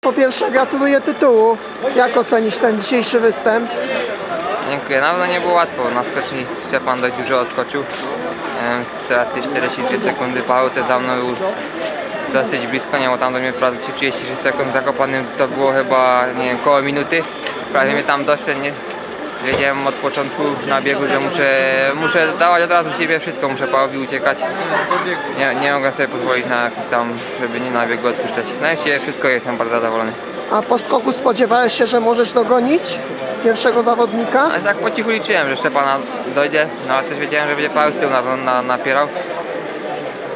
Po pierwsze gratuluję tytułu. Jak ocenisz ten dzisiejszy występ? Dziękuję. Na pewno nie było łatwo. Na skoczni Szczepan dość dużo odskoczył. Straty 42 sekundy. Paweł też za mną był dosyć blisko. Nie, bo tam do mnie prowadził 36 sekund. Zakopanym to było chyba, nie wiem, koło minuty. Prawie mnie tam doszedł. Nie? Wiedziałem od początku na biegu, że muszę, muszę dawać od razu siebie wszystko. Muszę Pawełwi uciekać. Nie, nie mogę sobie pozwolić na jakiś tam, żeby nie na biegu odpuszczać. Na razie wszystko jestem bardzo zadowolony. A po skoku spodziewałeś się, że możesz dogonić pierwszego zawodnika? Ale tak po cichu liczyłem, że Szczepana dojdzie, no ale też wiedziałem, że będzie Paweł z tyłu na, na, napierał.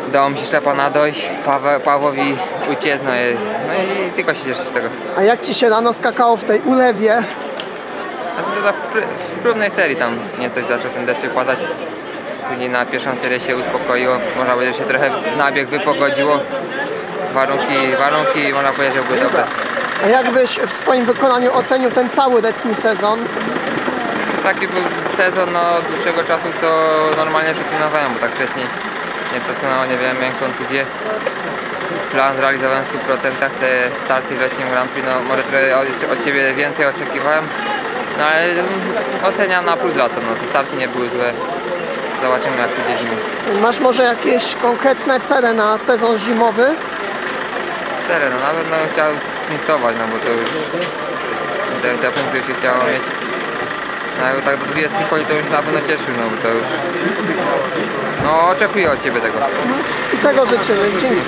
Udało mi się Szczepana dojść, Paweł, Pawłowi uciec, no i, no i tylko się cieszę z tego. A jak ci się rano skakało w tej ulewie? A to, w, pr- w próbnej serii tam nieco zaczął ten deszcz padać. Później na pierwszą serię się uspokoiło, można powiedzieć, że się trochę nabieg wypogodziło. Warunki, warunki można powiedzieć, że były dobre. A jak byś w swoim wykonaniu ocenił ten cały letni sezon? Taki był sezon no, od dłuższego czasu, co normalnie przetrenowałem, bo tak wcześniej nie pracowałem, nie wiem, miałem kontuzję. Plan zrealizowałem w 100%, te starty w letnim Grand Prix, no może trochę od, od siebie więcej oczekiwałem, no ale mm, oceniam na plus lato, no te starty nie były złe. Zobaczymy jak pójdzie zimą. Masz może jakieś konkretne cele na sezon zimowy? Cztery, no na pewno bym chciał punktować, no bo to już te, te punkty się chciało mieć. No jakby tak do 20 wchodzi, to już na pewno cieszył, no bo to już... No oczekuję od siebie tego. I tego życzymy. Dzięki. Dziękuję.